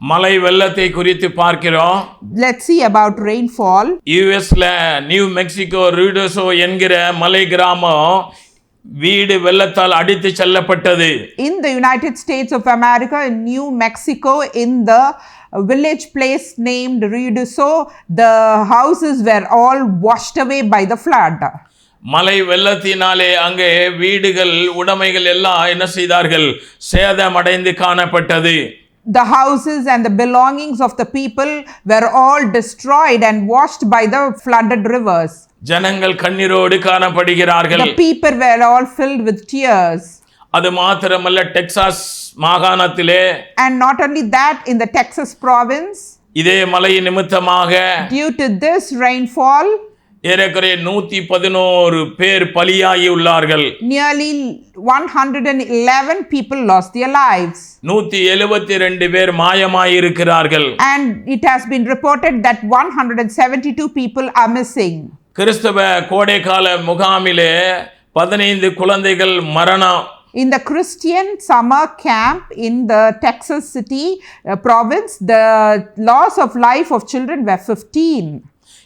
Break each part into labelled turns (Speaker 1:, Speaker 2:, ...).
Speaker 1: மலை வெள்ளத்தை குறித்து பார்க்கிறோம்
Speaker 2: Let's see about rainfall.
Speaker 1: யுஎஸ்ல நியூ மெக்சிகோ ரீடோசோ என்கிற மலை கிராமம் வீடு வெள்ளத்தால் அடித்து செல்லப்பட்டது
Speaker 2: In the United States of America, in New Mexico, in the village place named Ruidoso, the houses were all washed away by the flood.
Speaker 1: மலை வெள்ளத்தினாலே அங்கே வீடுகள் உடைமைகள் எல்லாம் என்ன செய்தார்கள் சேதமடைந்து காணப்பட்டது
Speaker 2: The houses and the belongings of the people were all destroyed and washed by the flooded rivers.
Speaker 1: ஜனங்கள் கண்ணீரோடு காணப்படுகிறார்கள்
Speaker 2: The people were all filled with tears.
Speaker 1: அது மாத்திரமல்ல டெக்சாஸ் மாகாணத்திலே
Speaker 2: And not only that, in the Texas province,
Speaker 1: இதே மலை நிமித்தமாக
Speaker 2: due to this rainfall,
Speaker 1: ஏறக்குறைய நூத்தி பதினோரு பேர் பலியாகி உள்ளார்கள்
Speaker 2: nearly 111 people lost their lives.
Speaker 1: நூத்தி எழுபத்தி ரெண்டு பேர் மாயமாயிருக்கிறார்கள்
Speaker 2: And it has been reported that 172 people are missing.
Speaker 1: கிறிஸ்தவ கோடைக்கால முகாமிலே பதினைந்து குழந்தைகள் மரணம்
Speaker 2: In the Christian summer camp in the Texas City uh, province, the loss of life of children were 15.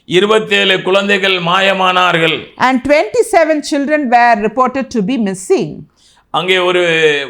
Speaker 1: இருபத்தேழு குழந்தைகள் மாயமானார்கள்.
Speaker 2: And 27 children were reported to be missing.
Speaker 1: அங்கே ஒரு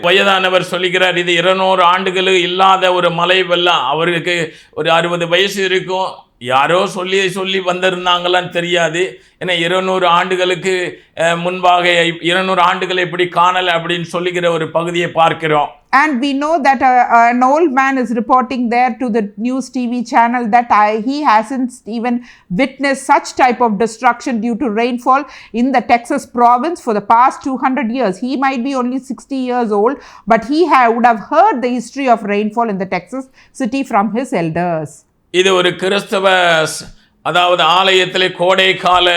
Speaker 1: வயதானவர் சொல்லுகிறார் இது இருநூறு ஆண்டுகள் இல்லாத ஒரு மலை வெள்ளம். அவருக்கு ஒரு அறுபது வயசு இருக்கும். யாரோ சொல்லி சொல்லி வந்திருந்தாங்களான்னு தெரியாது ஏன்னா இருநூறு ஆண்டுகளுக்கு அஹ், முன்பாக இருநூறு ஆண்டுகள் எப்படி காணலை அப்படின்னு சொல்லுகிற ஒரு பகுதியை பார்க்கிறோம்
Speaker 2: And we know that uh, an old man is reporting there to the news TV channel that I, he hasn't even witnessed such type of destruction due to rainfall in the Texas province for the past 200 years. He might be only 60 years old, but he ha- would have heard the history of rainfall in the Texas city from his elders.
Speaker 1: இது ஒரு கிறிஸ்தவ அதாவது ஆலயத்திலே கோடைக்கால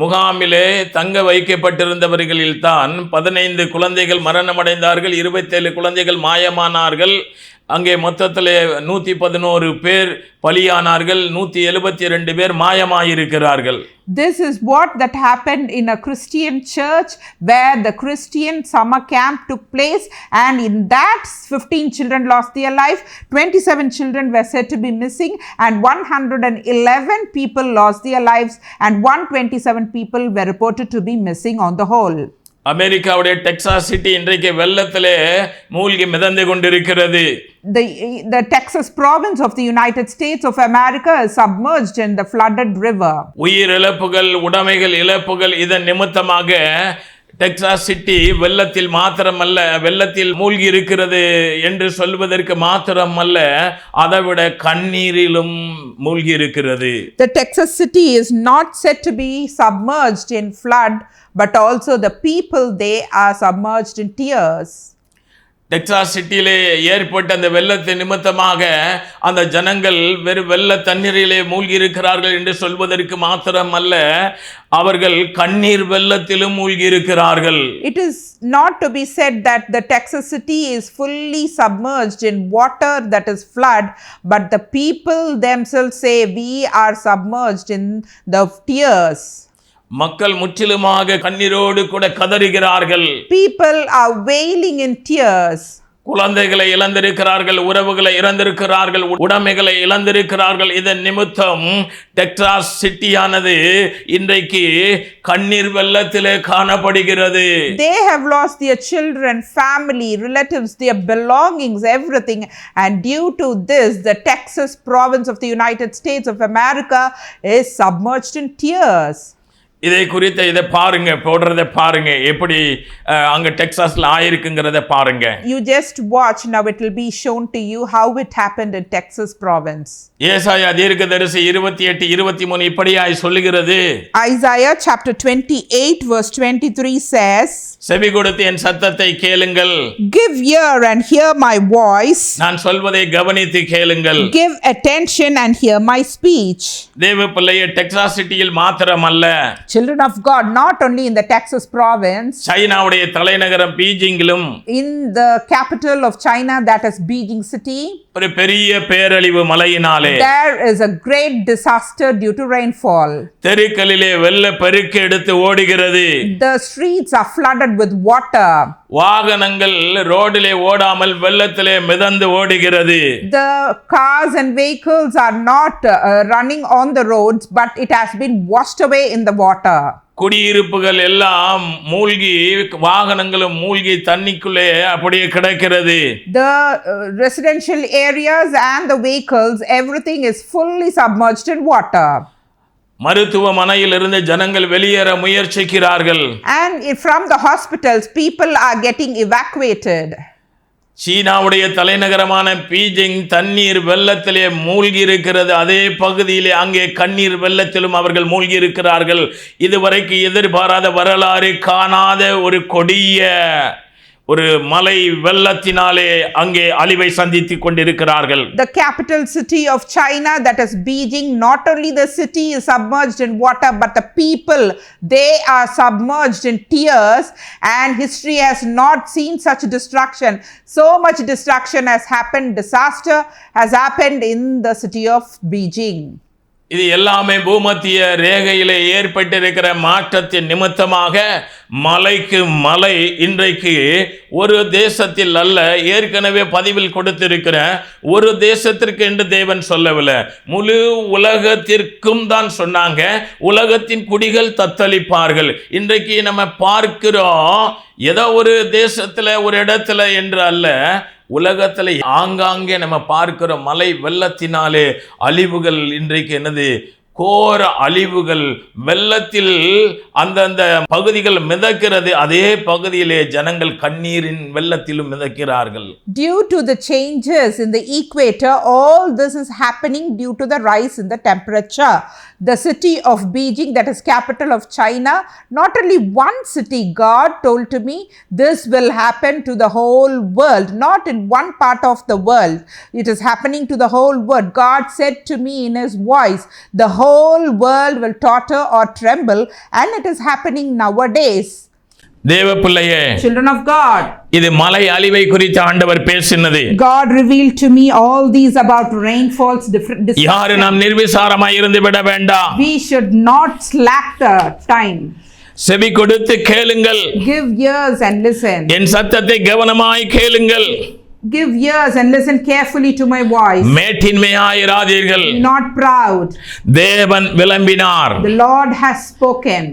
Speaker 1: முகாமிலே தங்க வைக்கப்பட்டிருந்தவர்களில் தான் பதினைந்து குழந்தைகள் மரணமடைந்தார்கள் இருபத்தேழு குழந்தைகள் மாயமானார்கள். அங்கே மொத்தத்தில் நூற்றி பதினோரு பேர் பலியானார்கள் நூற்றி எழுபத்தி ரெண்டு பேர் மாயமாயிருக்கிறார்கள்
Speaker 2: This is what that happened in a Christian church where the Christian summer camp took place and in that 15 children lost their life, 27 children were said to be missing and 111 people lost their lives and 127 people were reported to be missing on the whole.
Speaker 1: அமெரிக்காவுடைய Texas city இன்றைக்கு வெள்ளத்திலே மூழ்கி மிதந்து கொண்டிருக்கிறது
Speaker 2: The, the Texas province of the United States of America is submerged in the flooded river.
Speaker 1: உயிர் இழப்புகள் உடைமைகள் இழப்புகள் இதன் நிமித்தமாக டெக்சாஸ் சிட்டி வெள்ளத்தில் மாத்திரமல்ல வெள்ளத்தில் மூழ்கி இருக்கிறது என்று சொல்வதற்கு மாத்திரமல்ல அதைவிட கண்ணீரிலும் மூழ்கி இருக்கிறது
Speaker 2: The Texas city is not said to be submerged in flood, but also the people they are submerged in tears.
Speaker 1: Texas சிட்டியிலே ஏற்பட்ட அந்த வெள்ளத்தை நிமித்தமாக அந்த ஜனங்கள் வெறும் வெள்ள தண்ணீரிலே மூழ்கி இருக்கிறார்கள் என்று சொல்வதற்கு மாத்திரமல்ல அவர்கள் கண்ணீர் வெள்ளத்திலும் மூழ்கி இருக்கிறார்கள்
Speaker 2: it is not to be said that the Texas city is fully submerged in water that is flood but the people themselves say we are submerged in the tears
Speaker 1: மக்கள் முற்றிலுமாக கண்ணீரோடு கூட கதறுகிறார்கள்
Speaker 2: People are wailing in tears.
Speaker 1: குழந்தைகளை இழந்திருக்கிறார்கள் உறவுகளை இழந்திருக்கிறார்கள் உடைமைகளை இழந்திருக்கிறார்கள் இதன் நிமித்தம் டெக்சாஸ் சிட்டியானது இன்றைக்கு கண்ணீர் வெள்ளத்திலே காணப்படுகிறது
Speaker 2: They have lost their children, family, relatives, their belongings, everything. And due to this, the Texas province of the United States of America is submerged in tears.
Speaker 1: இதை குறித்த இதை பாருங்க போடுறதை பாருங்க எப்படி அஹ், அங்க டெக்சாஸ்ல ஆயிருக்குங்கிறத பாருங்க
Speaker 2: You just watch, now it will be shown to you how it happened in Texas province.
Speaker 1: ஏசாயா தீர்க்கதரிசி இருபத்தி எட்டு இருபத்தி மூணு இப்படியாய் சொல்லுகிறது
Speaker 2: Isaiah chapter 28, verse 23 says,
Speaker 1: செவி கொடுத்து என் சத்தத்தை கேளுங்கள்
Speaker 2: Give ear and hear my voice,
Speaker 1: நான் சொல்வதை கவனித்து கேளுங்கள்
Speaker 2: give attention and hear my speech.
Speaker 1: தேவ பிள்ளைய டெக்சாஸ் சிட்டியில் மாத்திரமல்ல
Speaker 2: Children of God, not only in the Texas province,
Speaker 1: சைனாவுடைய தலைநகரம் பீஜிங்கிலும்
Speaker 2: in the capital of China, that is Beijing city,
Speaker 1: ஒரு பெரிய பேரழிவு மழையினாலே
Speaker 2: There is a great disaster due to rainfall.
Speaker 1: தெருக்களிலே வெள்ள பெருக்கு எடுத்து ஓடுகிறது
Speaker 2: The streets are flooded with water.
Speaker 1: வாகனங்கள் ரோடிலே ஓடாமல் வெள்ளத்திலே மிதந்து ஓடுகிறது
Speaker 2: The cars and vehicles are not uh, running on the roads, but it has been washed away in the water.
Speaker 1: குடியிருப்புகள் எல்லாம் மூழ்கி வாகனங்களும் மூழ்கி தண்ணிக்குள்ளே அப்படியே கிடக்கிறது
Speaker 2: The uh, residential areas and the vehicles, everything is fully submerged in water.
Speaker 1: மருத்துவமனையில் இருந்து ஜனங்கள் வெளியேற முயற்சிக்கிறார்கள்
Speaker 2: And from the hospitals, people are getting evacuated.
Speaker 1: சீனாவுடைய தலைநகரமான பீஜிங் தண்ணீர் வெள்ளத்திலே மூழ்கி இருக்கிறது அதே பகுதியிலே அங்கே கண்ணீர் வெள்ளத்திலும் அவர்கள் மூழ்கி இருக்கிறார்கள் இதுவரைக்கு எதிர்பாராத வரலாறு காணாத ஒரு கொடிய ஒரு மலை வெள்ளத்தினாலே அங்கே அழிவை சந்தித்துக் கொண்டிருக்கிறார்கள்
Speaker 2: The capital city of China, that is Beijing, not only the city is submerged in water, but the people, they are submerged in tears, and history has not seen such destruction. So much destruction has happened, disaster has happened in the city of Beijing.
Speaker 1: இது எல்லாமே பூமத்திய ரேகையிலே ஏற்பட்டிருக்கிற மாற்றத்தின் நிமித்தமாக மலைக்கு மலை இன்றைக்கு ஒரு தேசத்தில் அல்ல ஏற்கனவே பதிவில் கொடுத்திருக்கிற ஒரு தேசத்திற்கு என்று தேவன் சொல்லவில்லை. முழு உலகத்திற்கும் தான் சொன்னாங்க. உலகத்தின் குடிகள் தத்தளிப்பார்கள். இன்றைக்கு நம்ம பார்க்கிறோம் ஏதோ ஒரு தேசத்தில் ஒரு இடத்துல என்று அல்ல உலகத்தில் ஆங்காங்கே நம்ம பார்க்கிற மலை வெள்ளத்தினாலே அழிவுகள் இன்றைக்கு என்னது? கோர அழிவுகள் வெள்ளத்தில் அந்தந்த பகுதிகள் மிதக்கிறது அதே பகுதியிலே ஜனங்கள் கண்ணீரின் வெள்ளத்திலும் மிதக்கிறார்கள்
Speaker 2: Due to the changes in the equator, all this is happening due to the rise in the temperature. The city of Beijing, that is capital of China, not only one city, God told to me, this will happen to the whole world, not in one part of the world. It is happening to the whole world. God said to me in his voice, the whole world will totter or tremble, and it is happening nowadays.
Speaker 1: தேவ பிள்ளையே
Speaker 2: Children of God,
Speaker 1: இது மலை அழிவை குறித்து ஆண்டவர் பேசினது
Speaker 2: God revealed to me all these about rainfalls, different.
Speaker 1: யாரு நாம் நிர்விசாரமாய் இருந்து விட வேண்டாம்
Speaker 2: We should not slack the time.
Speaker 1: செவி கொடுத்து கேளுங்கள்
Speaker 2: Give ears and listen.
Speaker 1: என் சத்தத்தை கவனமாய் கேளுங்கள்
Speaker 2: Give ears and listen carefully to my voice.
Speaker 1: மேட்டின்மையாயிராதீர்கள்
Speaker 2: Be not proud.
Speaker 1: தேவன் விளம்பினார்
Speaker 2: The Lord has spoken.